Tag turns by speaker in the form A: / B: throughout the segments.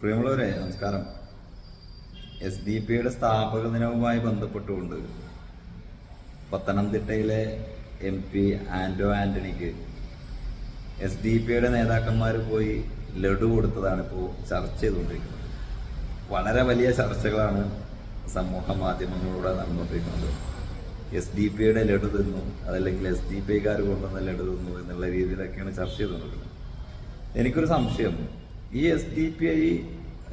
A: പ്രിയമുള്ളവരെ നമസ്കാരം. S D പിയുടെ സ്ഥാപക ദിനവുമായി ബന്ധപ്പെട്ടുകൊണ്ട് പത്തനംതിട്ടയിലെ എം പി ആൻഡോ ആന്റണിക്ക് എസ് ഡി പിയുടെ നേതാക്കന്മാർ പോയി ലഡു കൊടുത്തതാണ് ഇപ്പോൾ ചർച്ച ചെയ്തുകൊണ്ടിരിക്കുന്നത്. വളരെ വലിയ ചർച്ചകളാണ് സമൂഹ മാധ്യമങ്ങളിലൂടെ നടന്നുകൊണ്ടിരിക്കുന്നത്. എസ് ഡി പിയുടെ ലഡു തിന്നു അതല്ലെങ്കിൽ എസ് ഡി പി കാർ കൊണ്ടുവന്ന ലഡു തിന്നു എന്നുള്ള രീതിയിലൊക്കെയാണ് ചർച്ച ചെയ്തുകൊണ്ടിരിക്കുന്നത്. എനിക്കൊരു സംശയം. ഈ എസ് ഡി പി ഐ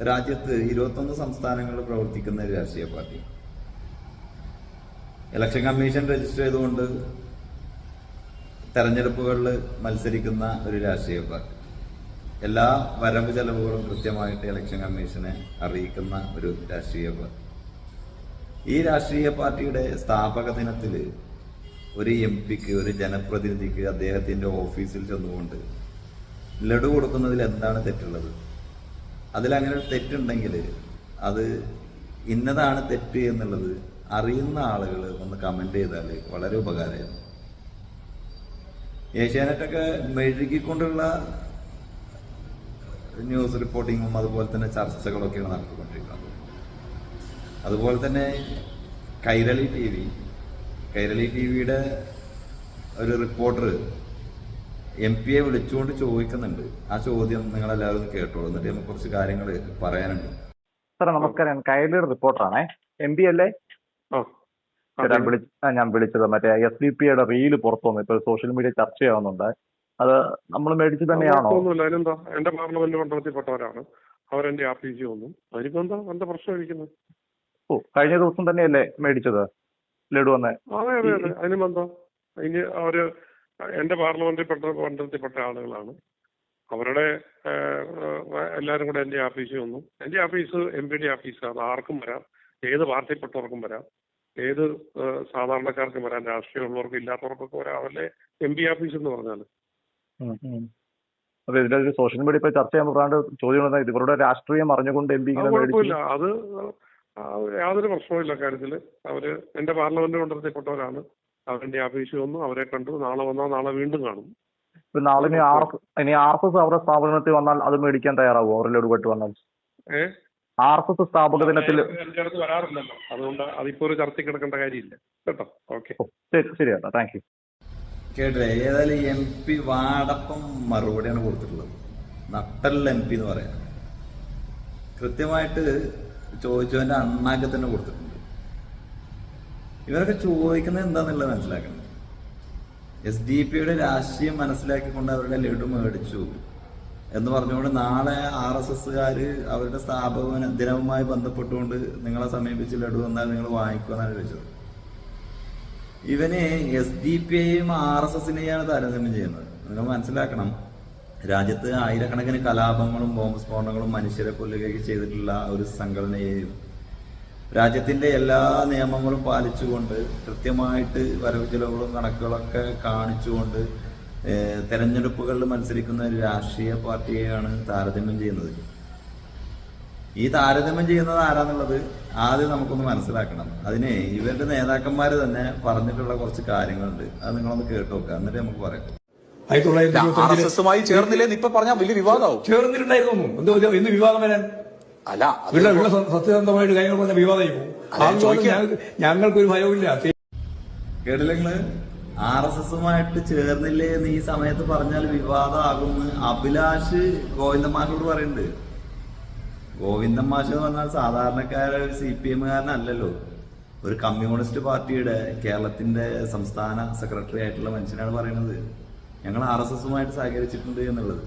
A: രാജ്യത്ത് ഇരുപത്തൊന്ന് സംസ്ഥാനങ്ങളിൽ പ്രവർത്തിക്കുന്ന ഒരു രാഷ്ട്രീയ പാർട്ടി. ഇലക്ഷൻ കമ്മീഷൻ രജിസ്റ്റർ ചെയ്തുകൊണ്ട് തെരഞ്ഞെടുപ്പുകളിൽ മത്സരിക്കുന്ന ഒരു രാഷ്ട്രീയ പാർട്ടി. എല്ലാ വരവ് ചെലവുകളും കൃത്യമായിട്ട് ഇലക്ഷൻ കമ്മീഷനെ അറിയിക്കുന്ന ഒരു രാഷ്ട്രീയ പാർട്ടി. ഈ രാഷ്ട്രീയ പാർട്ടിയുടെ സ്ഥാപക ദിനത്തിൽ ഒരു എം പിക്ക് ഒരു ജനപ്രതിനിധിക്ക് അദ്ദേഹത്തിന്റെ ഓഫീസിൽ ചെന്നുകൊണ്ട് ലഡു കൊടുക്കുന്നതിൽ എന്താണ് തെറ്റുള്ളത്? അതിലങ്ങനെ ഒരു തെറ്റുണ്ടെങ്കിൽ അത് ഇന്നതാണ് തെറ്റ് എന്നുള്ളത് അറിയുന്ന ആളുകൾ ഒന്ന് കമന്റ് ചെയ്താൽ വളരെ ഉപകാരമായിരുന്നു. ഏഷ്യാനെറ്റൊക്കെ മെഴുകിക്കൊണ്ടുള്ള ന്യൂസ് റിപ്പോർട്ടിങ്ങും അതുപോലെ തന്നെ ചർച്ചകളൊക്കെയാണ് നടത്തിക്കൊണ്ടിരിക്കുന്നത്. അതുപോലെ തന്നെ Kairali T V Kairali T വിയുടെ ഒരു റിപ്പോർട്ടർ എം പിയെ വിളിച്ചുകൊണ്ട് ചോദിക്കുന്നുണ്ട്. ആ ചോദ്യം നിങ്ങൾ എല്ലാവരും കേട്ടോളൂ. എന്നിട്ട് നമുക്ക് കുറച്ച് കാര്യങ്ങൾ പറയാനുണ്ട്.
B: സാറേ നമസ്കാരം. കൈരളിയുടെ റിപ്പോർട്ടറാണേ എം പി അല്ലേ? ഞാൻ വിളി ഞാൻ വിളിച്ചത്. മറ്റേ എസ് ഡി പിയുടെ റീൽ പുറത്തു വന്നു. ഇപ്പൊ സോഷ്യൽ മീഡിയ ചർച്ചയാവുന്നുണ്ട് അത് നമ്മൾ മേടിച്ച് തന്നെയാണോ?
C: അതിനെന്താ? എന്റെ പാർലമെന്റ് മണ്ഡലത്തിൽപ്പെട്ടവരാണ്. അവരെന്റെ ആഫീസിൽ വന്നു. അതിനിപ്പോ എന്താ എന്താ പ്രശ്നം ഇരിക്കുന്നത്
B: ഓ കഴിഞ്ഞ ദിവസം തന്നെയല്ലേ മേടിച്ചത്? ലഡു വന്നേ.
C: അതെ അതെ അതെ. അതിനും എന്താ ഇനി അവർ എന്റെ പാർലമെന്റിൽപ്പെട്ട മണ്ഡലത്തിൽപ്പെട്ട ആളുകളാണ്. അവരുടെ എല്ലാവരും കൂടെ എന്റെ ആഫീസിൽ വന്നു. എന്റെ ഓഫീസ് എം പിയുടെ ഓഫീസാണ് ആർക്കും വരാം. ഏത് പാർട്ടിപ്പെട്ടവർക്കും വരാം. ഏത് സാധാരണക്കാർക്കും വരാം. രാഷ്ട്രീയമുള്ളവർക്കും ഇല്ലാത്തവർക്കൊക്കെ വരാം. അവരുടെ എം പി ഓഫീസ് എന്ന് പറഞ്ഞാൽ.
B: അപ്പൊ ഇതിന്റെ ഒരു സോഷ്യൽ മീഡിയ ഇപ്പൊ ചർച്ച ചെയ്യാൻ പറയാണ്ട് ചോദ്യം ഇവരുടെ രാഷ്ട്രീയം അറിഞ്ഞുകൊണ്ട് എം പി
C: കുഴപ്പമില്ല. അത് യാതൊരു യാതൊരു പ്രശ്നവുമില്ല. കാര്യത്തിൽ അവർ എന്റെ പാർലമെന്റ് മണ്ഡലത്തിൽപ്പെട്ടവരാണ്. അവരെന്റെ ഓഫീസിൽ വന്നു അവരെ കണ്ടു. നാളെ വന്നാൽ നാളെ വീണ്ടും കാണും.
B: ഇപ്പൊ നാളെ ഇനി ആർ എസ് ഇനി ആർ എസ് എസ് അവരുടെ സ്ഥാപനത്തിൽ വന്നാൽ അത് മേടിക്കാൻ തയ്യാറാവോ? അവരുടെ ലഡു പെട്ട് വന്നാൽ ആർ എസ് എസ് സ്ഥാപക ദിനത്തിൽ
C: വരാറില്ലല്ലോ. അതുകൊണ്ട് അതിപ്പോ ഒരു ചർച്ച കിടക്കേണ്ട കാര്യമില്ല. കേട്ടോ? ഓക്കെ.
B: ശരി ശരി ചേട്ടാ. താങ്ക് യു
A: കേട്ടില്ലേ? ഏതായാലും എം പി വാടപ്പം മറുപടിയാണ് കൊടുത്തിട്ടുള്ളത്. നട്ടല്ല എം പി എന്ന് പറയാം. കൃത്യമായിട്ട് ചോദിച്ചവന്റെ അണ്ണാക്കി തന്നെ കൊടുത്തിട്ടുണ്ട്. ഇവരൊക്കെ ചോദിക്കുന്നത് എന്താന്നുള്ളത് മനസ്സിലാക്കണം. എസ് ഡി പിയുടെ രാഷ്ട്രീയം മനസ്സിലാക്കിക്കൊണ്ട് അവരുടെ ലഡു മേടിച്ചു. എന്ന് പറഞ്ഞുകൊണ്ട് നാളെ ആർ എസ് എസ്സുകാർ അവരുടെ സ്ഥാപന ദിനവുമായി ബന്ധപ്പെട്ടുകൊണ്ട് നിങ്ങളെ സമീപിച്ച് ലഡു വന്നാൽ നിങ്ങൾ വാങ്ങിക്കുമെന്നാണ് ചോദിച്ചത്. ഇവന് എസ് ഡി പി ഐയും ആർ എസ് എസിനെയാണ് താരതമ്യം ചെയ്യുന്നത്. നിങ്ങൾ മനസ്സിലാക്കണം രാജ്യത്ത് ആയിരക്കണക്കിന് കലാപങ്ങളും ബോംബ് സ്ഫോടനങ്ങളും മനുഷ്യരെ കൊല്ലുകയൊക്കെ ചെയ്തിട്ടുള്ള ഒരു സംഘടനയെയും രാജ്യത്തിന്റെ എല്ലാ നിയമങ്ങളും പാലിച്ചുകൊണ്ട് കൃത്യമായിട്ട് വരവ് ചെലവുകളും കണക്കുകളൊക്കെ കാണിച്ചുകൊണ്ട് തെരഞ്ഞെടുപ്പുകളിൽ മത്സരിക്കുന്ന ഒരു രാഷ്ട്രീയ പാർട്ടിയെയാണ് താരതമ്യം ചെയ്യുന്നത്. ഈ താരതമ്യം ചെയ്യുന്നത് ആരാന്നുള്ളത് ആദ്യം നമുക്കൊന്ന് മനസ്സിലാക്കണം. അതിനെ ഇവരുടെ നേതാക്കന്മാർ തന്നെ പറഞ്ഞിട്ടുള്ള കുറച്ച് കാര്യങ്ങളുണ്ട്. അത് നിങ്ങളൊന്ന് കേട്ടു നോക്കുക എന്നിട്ട് നമുക്ക് പറയാം.
D: ആയിരത്തി തൊള്ളായിരത്തി
E: ചേർന്നില്ലേ ഇപ്പൊ പറഞ്ഞാൽ വലിയ വിവാദമാവും.
D: ചേർന്നിട്ടുണ്ടായിരുന്നു എന്തോ എന്ത് വിവാദം വരാൻ?
E: അല്ല അത്
D: ഇവിടെ ഇവിടെ സത്യസന്ധമായിട്ട് കാര്യങ്ങൾ പറഞ്ഞ വിവാദമായി പോകും. ഞങ്ങൾക്കൊരു ഭയവുമില്ല.
A: കേട്ടില്ല ആർ എസ് എസുമായിട്ട് ചേർന്നില്ലേ എന്ന് ഈ സമയത്ത് പറഞ്ഞാൽ വിവാദമാകുമെന്ന് അഭിലാഷ് ഗോവിന്ദൻ മാഷോട് പറയുന്നുണ്ട്. ഗോവിന്ദൻ മാഷ് എന്ന് പറഞ്ഞാൽ സാധാരണക്കാര സി പി എമ്മുകാരനല്ലല്ലോ. ഒരു കമ്മ്യൂണിസ്റ്റ് പാർട്ടിയുടെ കേരളത്തിന്റെ സംസ്ഥാന സെക്രട്ടറി ആയിട്ടുള്ള മനുഷ്യനാണ് പറയുന്നത്. ഞങ്ങൾ ആർ എസ് എസുമായിട്ട് സഹകരിച്ചിട്ടുണ്ട് എന്നുള്ളത്.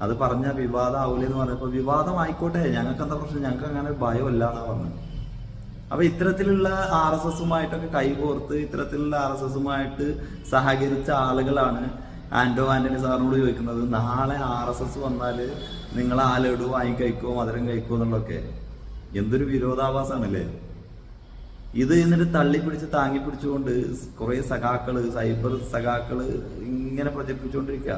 A: അത് പറഞ്ഞ വിവാദം ആവൂലെന്ന് എന്ന് പറഞ്ഞപ്പോൾ വിവാദം ആയിക്കോട്ടെ ഞങ്ങൾക്ക് എന്താ പ്രശ്നം? ഞങ്ങൾക്ക് അങ്ങനെ ഭയമല്ല എന്നാ പറഞ്ഞത്. അപ്പൊ ഇത്തരത്തിലുള്ള ആർ എസ് എസുമായിട്ടൊക്കെ കൈകോർത്ത് ഇത്തരത്തിലുള്ള ആർ എസ് എസുമായിട്ട് സഹകരിച്ച ആളുകളാണ് ആന്റോ ആന്റണി സാറിനോട് ചോദിക്കുന്നത് നാളെ ആർ എസ് എസ് വന്നാൽ നിങ്ങൾ ആ ലഡു വാങ്ങി കഴിക്കുമോ മധുരം കഴിക്കുമോ എന്നുള്ളതൊക്കെ? എന്തൊരു വിരോധാഭാസമാണല്ലേ? ഇത് എന്നിട്ട് തള്ളി പിടിച്ച് താങ്ങി പിടിച്ചുകൊണ്ട് കുറെ സഖാക്കൾ സൈബർ സഖാക്കൾ ഇങ്ങനെ പ്രചരിപ്പിച്ചുകൊണ്ടിരിക്കുക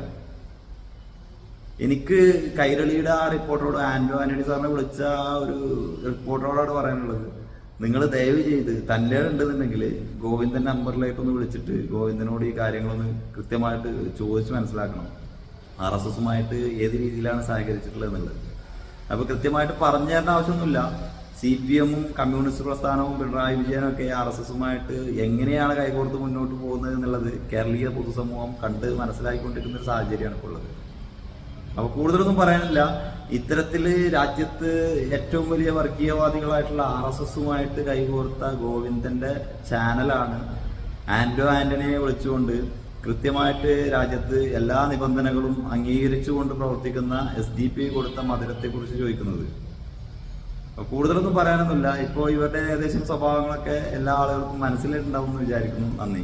A: എനിക്ക് കൈരളിയുടെ ആ റിപ്പോർട്ടറോട് ആൻഡോ ആന്റണി സാറിനെ വിളിച്ച ആ ഒരു റിപ്പോർട്ടറോടാണ് പറയാനുള്ളത്. നിങ്ങൾ ദയവ് ചെയ്ത് തന്നെ ഉണ്ടെന്നുണ്ടെങ്കിൽ ഗോവിന്ദൻ നമ്പറിലേക്കൊന്ന് വിളിച്ചിട്ട് ഗോവിന്ദനോട് ഈ കാര്യങ്ങളൊന്ന് കൃത്യമായിട്ട് ചോദിച്ച് മനസ്സിലാക്കണം. ആർ എസ് എസുമായിട്ട് ഏത് രീതിയിലാണ് സഹകരിച്ചിട്ടുള്ളത് എന്നുള്ളത്. അപ്പൊ കൃത്യമായിട്ട് പറഞ്ഞു തരേണ്ട ആവശ്യമൊന്നുമില്ല. സി പി എമ്മും കമ്മ്യൂണിസ്റ്റ് പ്രസ്ഥാനവും പിണറായി വിജയനും ഒക്കെ ആർ എസ് എസുമായിട്ട് എങ്ങനെയാണ് കൈകോർത്ത് മുന്നോട്ട് പോകുന്നത് എന്നുള്ളത് കേരളീയ പൊതുസമൂഹം കണ്ട് മനസ്സിലാക്കിക്കൊണ്ടിരിക്കുന്ന ഒരു സാഹചര്യമാണ് ഇപ്പോൾ ഉള്ളത്. അപ്പൊ കൂടുതലൊന്നും പറയാനില്ല. ഇത്തരത്തിൽ രാജ്യത്ത് ഏറ്റവും വലിയ വർഗീയവാദികളായിട്ടുള്ള ആർ എസ് എസുമായിട്ട് കൈകോർത്ത ഗോവിന്ദന്റെ ചാനലാണ് ആന്റോ ആന്റണിയെ വിളിച്ചുകൊണ്ട് കൃത്യമായിട്ട് രാജ്യത്ത് എല്ലാ നിബന്ധനകളും അംഗീകരിച്ചുകൊണ്ട് പ്രവർത്തിക്കുന്ന എസ് ഡി പി കൊടുത്ത മധുരത്തെക്കുറിച്ച് ചോദിക്കുന്നത്. കൂടുതലൊന്നും പറയാനൊന്നുമില്ല. ഇപ്പോൾ ഇവരുടെ ഏകദേശം സ്വഭാവങ്ങളൊക്കെ എല്ലാ ആളുകൾക്കും മനസ്സിലായിട്ടുണ്ടാവും എന്ന് വിചാരിക്കുന്നു. നന്ദി.